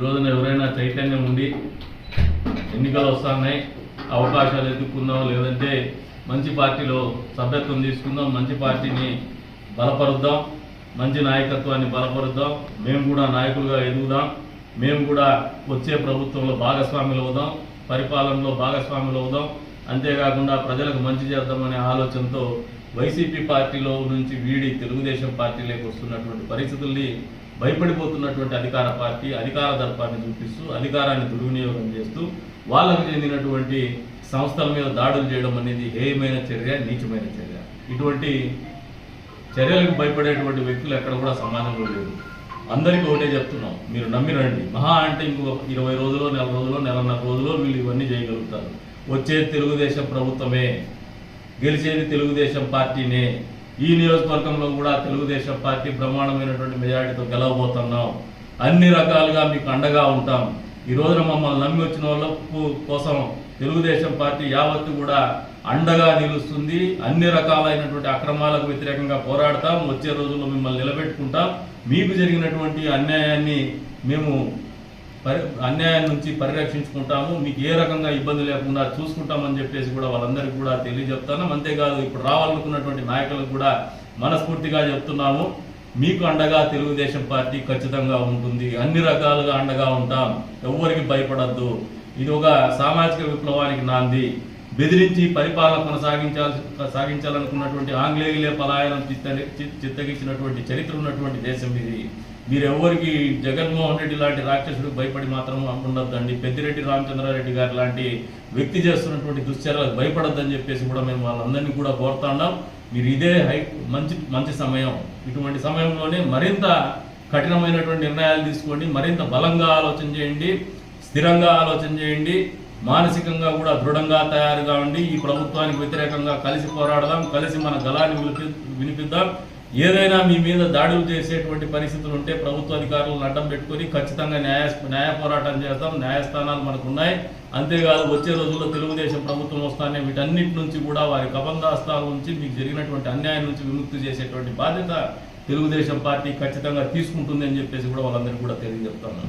రోజున ఎవరైనా చైతన్యం ఉండి ఎన్నికలు వస్తున్నాయి అవకాశాలు ఎదుర్కొందాం లేదంటే మంచి పార్టీలో సభ్యత్వం తీసుకుందాం మంచి పార్టీని బలపరుద్దాం మంచి నాయకత్వాన్ని బలపరుద్దాం మేము కూడా నాయకులుగా ఎదుగుదాం మేము కూడా వచ్చే ప్రభుత్వంలో భాగస్వాములు అవుదాం పరిపాలనలో భాగస్వాములు అవుదాం. అంతేకాకుండా ప్రజలకు మంచి చేద్దామనే ఆలోచనతో వైసీపీ పార్టీలో నుంచి వీడి తెలుగుదేశం పార్టీలోకి వస్తున్నటువంటి పరిస్థితుల్ని భయపడిపోతున్నటువంటి అధికార పార్టీ అధికార దర్పాన్ని చూపిస్తూ అధికారాన్ని దుర్వినియోగం చేస్తూ వాళ్ళకు చెందినటువంటి సంస్థల మీద దాడులు చేయడం అనేది హేయమైన చర్య నీచమైన చర్య. ఇటువంటి చర్యలకు భయపడేటువంటి వ్యక్తులు ఎక్కడ కూడా సమాజంలో లేదు అందరికీ ఒకటే చెప్తున్నాం మీరు నమ్మిరండి మహా అంటే ఇంకో ఇరవై రోజులు నెల రోజులు నెలన్నర రోజులు వీళ్ళు ఇవన్నీ చేయగలుగుతారు. వచ్చేది తెలుగుదేశం ప్రభుత్వమే గెలిచేది తెలుగుదేశం పార్టీనే. ఈ నియోజకవర్గంలో కూడా తెలుగుదేశం పార్టీ బ్రహ్మాండమైనటువంటి మెజారిటీతో గెలవబోతున్నాం. అన్ని రకాలుగా మీకు అండగా ఉంటాం. ఈ రోజున మమ్మల్ని నమ్మి వచ్చిన వాళ్ళ కోసం తెలుగుదేశం పార్టీ యావత్తు కూడా అండగా నిలుస్తుంది. అన్ని రకాలైనటువంటి అక్రమాలకు వ్యతిరేకంగా పోరాడతాం. వచ్చే రోజుల్లో మిమ్మల్ని నిలబెట్టుకుంటాం. మీకు జరిగినటువంటి అన్యాయాన్ని మేము పరి అన్యాయం నుంచి పరిరక్షించుకుంటాము మీకు ఏ రకంగా ఇబ్బంది లేకుండా చూసుకుంటామని చెప్పేసి కూడా వాళ్ళందరికీ కూడా తెలియజెప్తాను. అంతేకాదు ఇప్పుడు రావాలనుకున్నటువంటి నాయకులకు కూడా మనస్ఫూర్తిగా చెప్తున్నాము. మీకు అండగా తెలుగుదేశం పార్టీ ఖచ్చితంగా ఉంటుంది. అన్ని రకాలుగా అండగా ఉంటాం. ఎవ్వరికి భయపడద్దు. ఇది ఒక సామాజిక విప్లవానికి నాంది. బెదిరించి పరిపాలన కొనసాగించాల్సి సాగించాలనుకున్నటువంటి ఆంగ్లేయులే పలాయనం చిత్త చిత్తగించినటువంటి చరిత్ర ఉన్నటువంటి దేశం ఇది. మీరెవ్వరికి జగన్మోహన్ రెడ్డి లాంటి రాక్షసుడికి భయపడి మాత్రం ఉండొద్దండి. పెద్దిరెడ్డి రామచంద్రారెడ్డి గారి లాంటి వ్యక్తి చేస్తున్నటువంటి దుశ్చర్యలకు భయపడొద్దని చెప్పేసి కూడా మేము వాళ్ళందరినీ కూడా కోరుతాండాం మీరు ఇదే హై మంచి మంచి సమయం. ఇటువంటి సమయంలోనే మరింత కఠినమైనటువంటి నిర్ణయాలు తీసుకోండి. మరింత బలంగా ఆలోచన చేయండి. స్థిరంగా ఆలోచన చేయండి. మానసికంగా కూడా దృఢంగా తయారుగా ఉండి ఈ ప్రభుత్వానికి వ్యతిరేకంగా కలిసి పోరాడదాం. కలిసి మన గలాన్ని వినిపిద్దాం. ఏదైనా మీ మీద దాడులు చేసేటువంటి పరిస్థితులు ఉంటే ప్రభుత్వ అధికారులను అడ్డం పెట్టుకొని ఖచ్చితంగా న్యాయ న్యాయ పోరాటం చేస్తాం న్యాయస్థానాలు మనకు ఉన్నాయి. అంతేకాదు వచ్చే రోజుల్లో తెలుగుదేశం ప్రభుత్వం వస్తానే వీటన్నిటి నుంచి కూడా వారి కబందాస్తాల నుంచి మీకు జరిగినటువంటి అన్యాయం నుంచి విముక్తి చేసేటువంటి బాధ్యత తెలుగుదేశం పార్టీ ఖచ్చితంగా తీసుకుంటుంది అని చెప్పేసి కూడా వాళ్ళందరికీ కూడా తెలియజెప్తాను